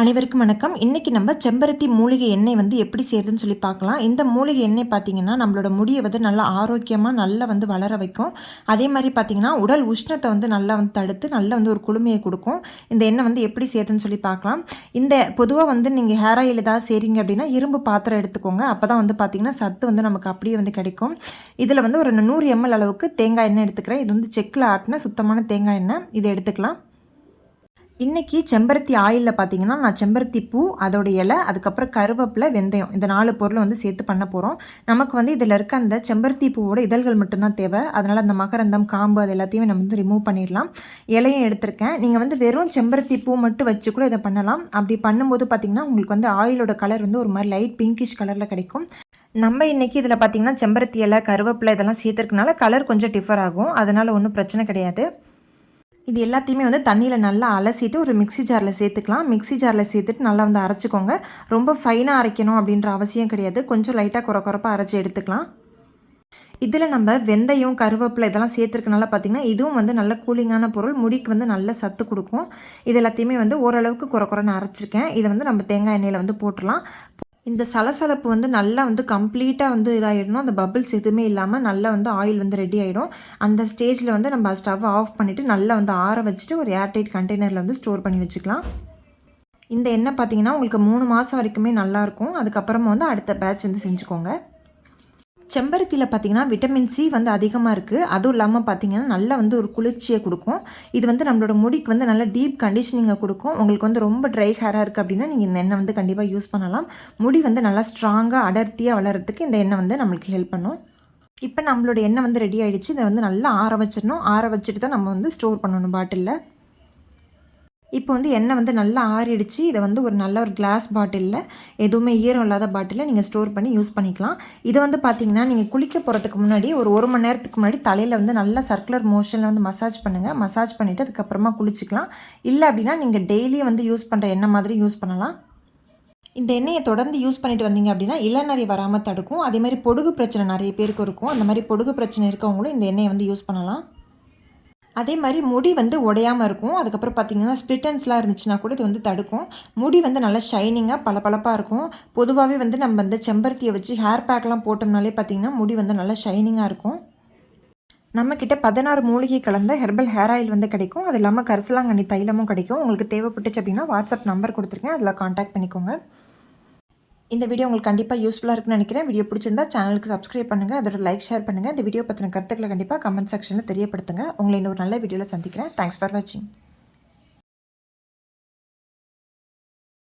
அனைவருக்கும் வணக்கம். இன்றைக்கி நம்ம செம்பருத்தி மூலிகை எண்ணெய் வந்து எப்படி செய்கிறதுன்னு சொல்லி பார்க்கலாம். இந்த மூலிகை எண்ணெய் பார்த்திங்கன்னா நம்மளோட முடியை வந்து நல்லா ஆரோக்கியமாக நல்லா வந்து வளர வைக்கும். அதே மாதிரி பார்த்திங்கன்னா உடல் உஷ்ணத்தை வந்து நல்லா வந்து தடுத்து நல்லா வந்து ஒரு குளுமையை கொடுக்கும். இந்த எண்ணெய் வந்து எப்படி செய்யுதுன்னு சொல்லி பார்க்கலாம். இந்த பொதுவாக வந்து நீங்கள் ஹேர் ஆயில் ஏதாவது செய்கிறீங்க அப்படின்னா இரும்பு பாத்திரம் எடுத்துக்கோங்க. அப்போ தான் வந்து பார்த்திங்கன்னா சத்து வந்து நமக்கு அப்படியே வந்து கிடைக்கும். இதில் வந்து ஒரு நூறு எம்எல் அளவுக்கு தேங்காய் எண்ணெய் எடுத்துக்கிறேன். இது வந்து செக்கில் ஆட்டின சுத்தமான தேங்காய் எண்ணெய். இதை எடுத்துக்கலாம். இன்றைக்கி செம்பருத்தி ஆயிலில் பார்த்தீங்கன்னா நான் செம்பருத்தி பூ அதோட இலை அதுக்கப்புறம் கருவேப்பிலை வெந்தயம் இந்த நாலு பொருளை வந்து சேர்த்து பண்ண போகிறோம் நமக்கு வந்து இதில் இருக்க அந்த செம்பருத்தி பூவோட இதழ்கள் மட்டும்தான் தேவை. அதனால் அந்த மகரந்தம் காம்பு அது எல்லாத்தையுமே நம்ம வந்து ரிமூவ் பண்ணிடலாம். இலையும் எடுத்திருக்கேன். நீங்கள் வந்து வெறும் செம்பருத்தி பூ மட்டும் வச்சு கூட இதை பண்ணலாம். அப்படி பண்ணும்போது பார்த்திங்கன்னா உங்களுக்கு வந்து ஆயிலோட கலர் வந்து ஒரு மாதிரி லைட் பிங்கிஷ் கலரில் கிடைக்கும். நம்ம இன்றைக்கி இதில் பார்த்திங்கன்னா செம்பருத்தி இலை கருவேப்பிலை இதெல்லாம் சேர்த்துருக்கனால கலர் கொஞ்சம் டிஃபர் ஆகும். அதனால் ஒன்றும் பிரச்சனை கிடையாது. இது எல்லாத்தையுமே வந்து தண்ணியில் நல்லா அலசிட்டு ஒரு மிக்சி ஜாரில் சேர்த்துக்கலாம். மிக்சி ஜாரில் சேர்த்துட்டு நல்லா வந்து அரைச்சிக்கோங்க. ரொம்ப ஃபைனாக அரைக்கணும் அப்படின்ற அவசியம் கிடையாது. கொஞ்சம் லைட்டாக குறை குறப்பாக அரைச்சி எடுத்துக்கலாம். இதில் நம்ம வெந்தயம் கருவேப்பிலை இதெல்லாம் சேர்த்துருக்கனால பார்த்திங்கன்னா இதுவும் வந்து நல்ல கூலிங்கான பொருள். முடிக்கு வந்து நல்ல சத்து கொடுக்கும். இது எல்லாத்தையுமே வந்து ஓரளவுக்கு குறை குறைன்னு அரைச்சிருக்கேன். இதை வந்து நம்ம தேங்காய் எண்ணெயில் வந்து போட்டுடலாம். இந்த சலசலப்பு வந்து நல்லா வந்து கம்ப்ளீட்டாக வந்து இதாகிடணும் அந்த பபிள்ஸ் எதுவுமே இல்லாமல் நல்லா வந்து ஆயில் வந்து ரெடி ஆகிடும் அந்த ஸ்டேஜில் வந்து நம்ம ஸ்டவ் ஆஃப் பண்ணிவிட்டு நல்லா வந்து ஆற வச்சுட்டு ஒரு ஏர்டைட் கண்டெய்னரில் வந்து ஸ்டோர் பண்ணி வச்சுக்கலாம். இந்த எண்ணெய் பார்த்தீங்கன்னா உங்களுக்கு மூணு மாதம் வரைக்குமே நல்லாயிருக்கும் அதுக்கப்புறமா வந்து அடுத்த பேட்ச் வந்து செஞ்சுக்கோங்க. செம்பருத்தியில் பார்த்திங்கன்னா விட்டமின் சி வந்து அதிகமாக இருக்குது அதுவும் இல்லாமல் பார்த்திங்கன்னா நல்லா வந்து ஒரு குளிர்ச்சியை கொடுக்கும். இது வந்து நம்மளோட முடிக்கு வந்து நல்ல டீப் கண்டிஷனிங்கை கொடுக்கும். உங்களுக்கு வந்து ரொம்ப ட்ரை ஹேராக இருக்குது அப்படின்னா நீங்கள் இந்த எண்ணெய் வந்து கண்டிப்பாக யூஸ் பண்ணலாம். முடி வந்து நல்லா ஸ்ட்ராங்காக அடர்த்தியாக வளர்கிறதுக்கு இந்த எண்ணெய் வந்து நம்மளுக்கு ஹெல்ப் பண்ணும். இப்போ நம்மளோட எண்ணெய் வந்து ரெடி ஆகிடுச்சு இதை வந்து நல்லா ஆற வச்சிடணும். ஆற வச்சுட்டு தான் நம்ம வந்து ஸ்டோர் பண்ணணும் பாட்டிலில் இப்போ வந்து எண்ணெய் வந்து நல்லா ஆறிடுச்சு. இதை வந்து ஒரு நல்ல ஒரு கிளாஸ் பாட்டிலில் எதுவுமே ஈரம் இல்லாத பாட்டிலில் நீங்கள் ஸ்டோர் பண்ணி யூஸ் பண்ணிக்கலாம். இதை வந்து பார்த்தீங்கன்னா நீங்கள் குளிக்க போகிறதுக்கு முன்னாடி ஒரு ஒரு மணி நேரத்துக்கு முன்னாடி தலையில் வந்து நல்லா சர்க்குலர் மோஷனில் வந்து மசாஜ் பண்ணுங்கள் மசாஜ் பண்ணிவிட்டு அதுக்கப்புறமா குளிச்சிக்கலாம். இல்லை அப்படின்னா நீங்கள் டெய்லியும் வந்து யூஸ் பண்ணுற எண்ணெய் மாதிரி யூஸ் பண்ணலாம். இந்த எண்ணெயை தொடர்ந்து யூஸ் பண்ணிட்டு வந்தீங்க அப்படின்னா இளநறி வராமல் தடுக்கும். அதே மாதிரி பொடுகு பிரச்சனை நிறைய பேருக்கு இருக்கும். அந்த மாதிரி பொடுகு பிரச்சனை இருக்கவங்களும் இந்த எண்ணெயை வந்து யூஸ் பண்ணலாம். அதே மாதிரி முடி வந்து உடையாமல் இருக்கும். அதுக்கப்புறம் பார்த்திங்கன்னா ஸ்பிட்டன்ஸ்லாம் இருந்துச்சுன்னா கூட இது வந்து தடுக்கும். முடி வந்து நல்லா ஷைனிங்காக பளபளப்பாக இருக்கும். பொதுவாகவே வந்து நம்ம வந்து செம்பருத்தியை வச்சு ஹேர் பேக்லாம் போட்டோம்னாலே பார்த்திங்கன்னா முடி வந்து நல்லா ஷைனிங்காக இருக்கும். நம்மக்கிட்ட பதினாறு மூலிகை கலந்த ஹெர்பல் ஹேர் ஆயில் வந்து கிடைக்கும். அது இல்லாமல் கரிசலாங்கண்ணி தைலமும் கிடைக்கும். உங்களுக்கு தேவைப்பட்டுச்சு அப்படின்னா வாட்ஸ்அப் நம்பர் கொடுத்துருக்கேன். அதில் காண்டாக்ட் பண்ணிக்கோங்க. இந்த வீடியோ உங்களுக்கு கண்டிப்பாக யூஸ்ஃபுல்லாக இருக்குன்னு நினைக்கிறேன். வீடியோ பிடிச்சிருந்தா சேனலுக்கு சப்ஸ்கிரைப் பண்ணுங்கள் அதோட லைக் ஷேர் பண்ணுங்கள் இந்த வீடியோ பற்றின கருத்துக்களை கண்டிப்பாக கமெண்ட் செக்ஷனில் தெரியப்படுத்துங்க. உங்களை இன்னொரு நல்ல வீடியோவில் சந்திக்கிறேன். தேங்க்ஸ் ஃபார் வாட்சிங்